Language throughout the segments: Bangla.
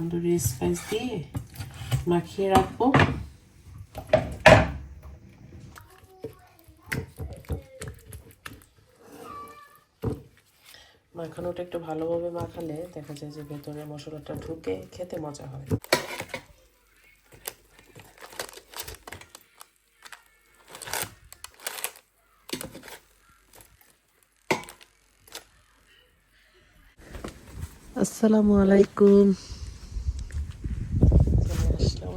তান্দুরি স্পাইস দিয়ে মাখিয়ে রাখব মাখানোটা একটু ভালোভাবে মাখালে দেখা যায় যে ভেতরে মশলাটা ঢুকে খেতে মজা হয়। আসসালামু আলাইকুম।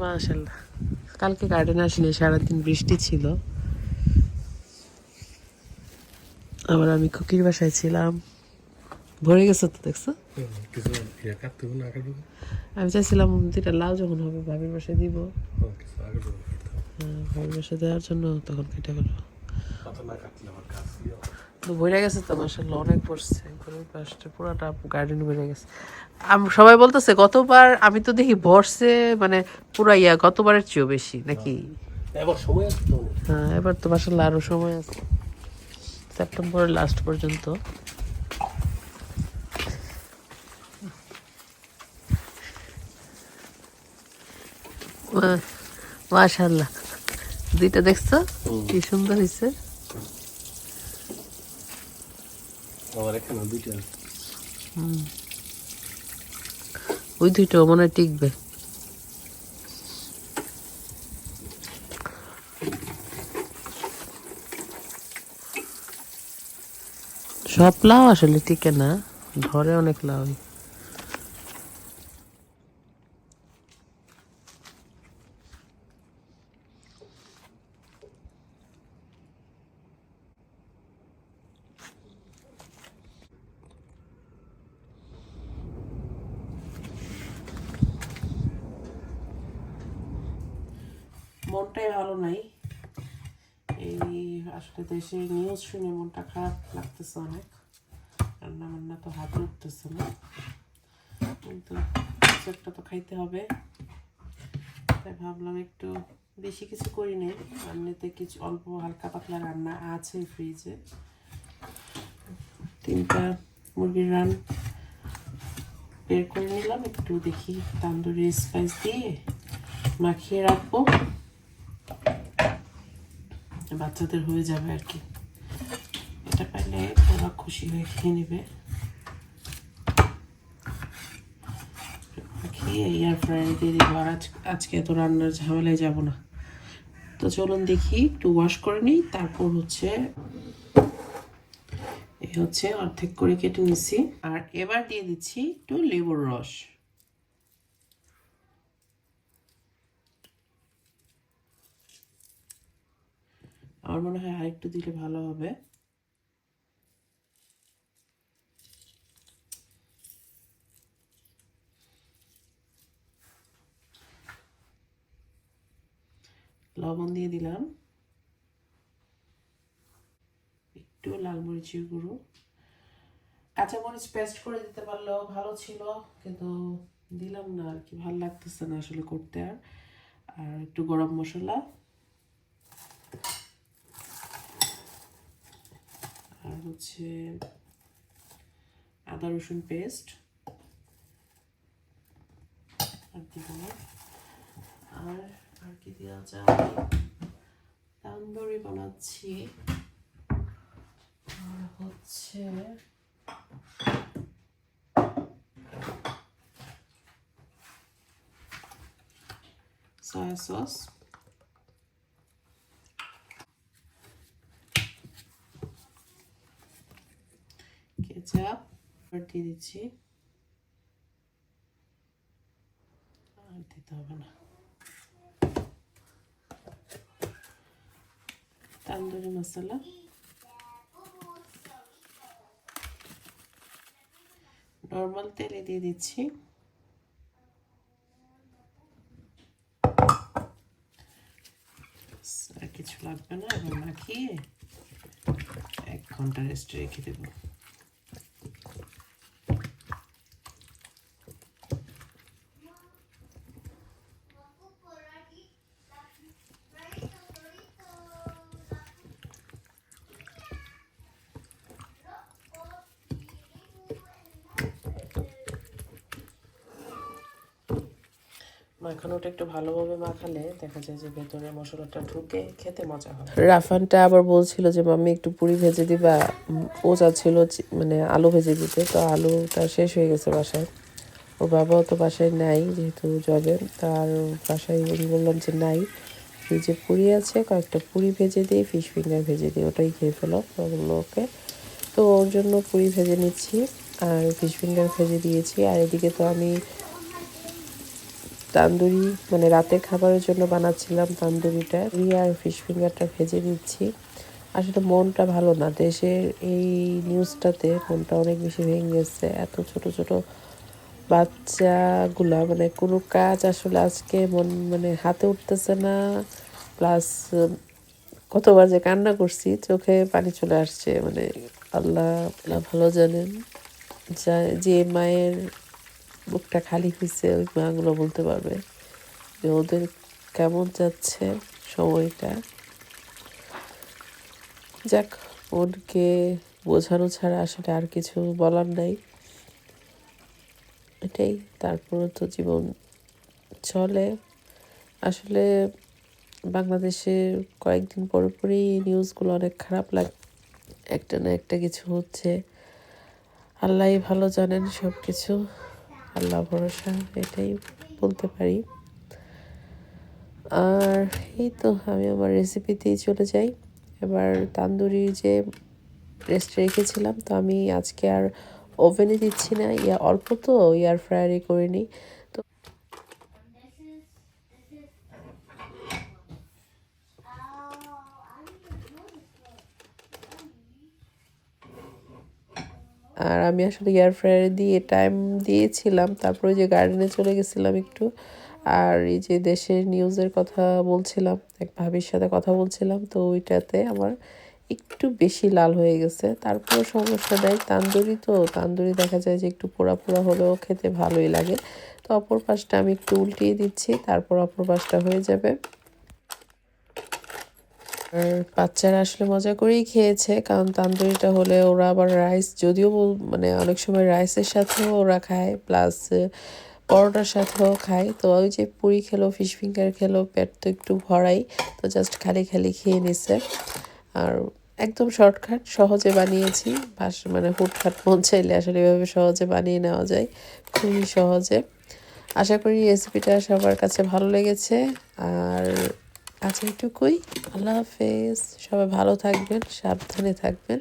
মাশাল্লাহ কালকে গার্ডেনে আসিনি সারাদিন বৃষ্টি ছিল। আবার আমি খুকির বাসায় ছিলাম। ভরে গেছে তো দেখছ? আমি চাইছিলাম দুইটা লাউ যখন হবে ভাবির বাসায় দিব। হ্যাঁ, ভাবির বাসায় দেওয়ার জন্য তখন কেটে ফেলব। ভরে গেছে তো মাসাল্লাহ অনেক পড়ছে। ঘরের পাশটা পুরোটা গার্ডেন ভরে গেছে। সবাই বলতেছে গতবার আমি তো দেখি বর্ষে মানে পুরা ইয়া গতবারের চেয়েও বেশি নাকি? এবার তো। অনেক। হ্যাঁ এবার তো মাসাল্লাহ আরও সময় আছে। সেপ্টেম্বরের লাস্ট পর্যন্ত। মাশাল্লাহ দুইটা দেখছ? কি সুন্দর হয়েছে আমার এখানে দুইটা। ওই দুইটা মনে টিকবে। সব লাউ আসলে টিকে না, ধরে অনেক লাউ মনটাই ভালো নাই। এই আসলে দেশে নিউজ শুনে মনটা খারাপ লাগতেছে অনেক। রান্না বান্না তো হাতে উঠতেছে না। কিন্তু একটা তো খাইতে হবে। তাই ভাবলাম একটু বেশি কিছু করি নাই। এমনিতে কিছু অল্প হালকা পাতলা রান্না আছে ফ্রিজে তিনটা মুরগির রান বের করে নিলাম। একটু দেখি তান্দুরি স্পাইস দিয়ে মাখিয়ে রাখব। বাচ্চাদের হয়ে যাবে আর কি। এটা পাইলে ওরা খুশি হয়ে খেয়ে নেবে। খেয়ে দিয়ে আর আজকে এত রান্নার ঝামেলায় যাব না। তো চলুন দেখি, একটু ওয়াশ করে নিই, তারপর হচ্ছে এই হচ্ছে অর্ধেক করে কেটে নিছি। আর এবার দিয়ে দিচ্ছি একটু লেবুর রস। আমার মনে হয় আরেকটু দিলে ভালো হবে। লবণ দিয়ে দিলাম। একটু লাল মরিচের গুঁড়ো। কাঁচামরিচ পেস্ট করে দিতে পারলেও ভালো ছিল, কিন্তু দিলাম না আর কি। ভালো লাগতেছে না আসলে করতে আর। আর একটু গরম মশলা আর হচ্ছে আদা রসুন পেস্ট আর না। আর আর কি দেওয়া যায়? তান্দুরি বানাচ্ছি। আর হচ্ছে সয়া সস কেচাপ পাঠিয়ে দিচ্ছি আর দিতে হবে না। তান্দুরি মশলা। নর্মাল তেলে দিয়ে দিচ্ছি। আর কিছু লাগবে না, এবার মাখিয়ে এক ঘণ্টা রেস্টে রেখে দেবো। মাখানোটা একটু ভালোভাবে মাখালে দেখা যায় যে ভেতরে মশলাটা ঢুকে খেতে মজা হয়। রাফানটা আবার বলছিল যে, মাম্মি, একটু পুরি ভেজে দিবা। ও চাচ্ছিল মানে আলু ভেজে দিতে। তো আলুটা শেষ হয়ে গেছে বাসায়। ওর বাবাও তো বাসায় নাই, যেহেতু জবে। তার বাসায় বললাম যে, নাই। ফ্রিজে পুরি আছে, কয়েকটা পুরি ভেজে দিই, ফিশ ফিঙ্গার ভেজে দিই। ওটাই খেয়ে ফেলো। ওগুলো ওকে। তো ওর জন্য পুরি ভেজে নিচ্ছি, আর ফিশ ফিঙ্গার ভেজে দিয়েছি। আর এদিকে তো আমি তান্দুরি মানে রাতের খাবারের জন্য বানাচ্ছিলাম তান্দুরিটা। আর ফিশ ফিঙ্গারটা ভেজে দিচ্ছি আসলে মনটা ভালো না। দেশের এই নিউজটাতে মনটা অনেক বেশি ভেঙে গেছে। এত ছোট ছোট বাচ্চাগুলা মানে কোনো কাজ আসলে আজকে মন মানে হাতে উঠতেছে না। প্লাস কতবার যে কান্না করছি, চোখে পানি চলে আসছে। মানে আল্লাহ ভালো জানেন। যে মায়ের বুকটা খালি হয়েছে ওই মাগুলো বলতে পারবে যে ওদের কেমন যাচ্ছে সময়টা। যাক মনকে বোঝানো ছাড়া আসলে আর কিছু বলার নাই। এটাই, তারপরে তো জীবন চলে। আসলে বাংলাদেশে কয়েকদিন পরে পরেই নিউজগুলো অনেক খারাপ লাগে, একটা না একটা কিছু হচ্ছে। আল্লাহই ভালো জানেন সব কিছু আল্লাহ ভরসা, এটাই বলতে পারি। আর এই তো আমি আমার রেসিপিতেই চলে যাই। এবার তান্দুরি যে রেস্ট রেখেছিলাম, তো আমি আজকে আর ওভেনে দিচ্ছি না, ইয়া অল্প তো এয়ার ফ্রায়ারে করে নিই। আর আমি আসলে এয়ার ফ্রায়ারে দিয়ে টাইম দিয়েছিলাম। তারপরে যে গার্ডেনে চলে গেছিলাম একটু। আর এই যে দেশের নিউজের কথা বলছিলাম, এক ভাবির সাথে কথা বলছিলাম, তো ওইটাতে আমার একটু বেশি লাল হয়ে গেছে। তারপর সমস্যা দেয় তান্দুরি তো, তান্দুরি দেখা যায় যে একটু পোড়া পোড়া হলেও খেতে ভালোই লাগে। তো অপর পাশটা আমি একটু উল্টিয়ে দিচ্ছি, তারপর অপর পাশটা হয়ে যাবে। আর বাচ্চারা আসলে মজা করেই খেয়েছে, কারণ তান্দুরিটা হলে ওরা আবার রাইস যদিও মানে অনেক সময় রাইসের সাথেও ওরা খায় প্লাস পরোটার সাথেও খায়। তো ওই যে পুরি খেলো ফিশ ফিঙ্গার খেলো, পেট তো একটু ভরাই, তো জাস্ট খালি খালি খেয়ে নিছে। আর একদম শর্টকাট সহজে বানিয়েছি। বাস মানে হুটহাট মন চাইলে আসলে এভাবে সহজে বানিয়ে নেওয়া যায়, খুবই সহজে। আশা করি রেসিপিটা সবার কাছে ভালো লেগেছে। আর আজ এইটুকুই। আল্লাহ হাফেজ। সবাই ভালো থাকবেন সাবধানে থাকবেন।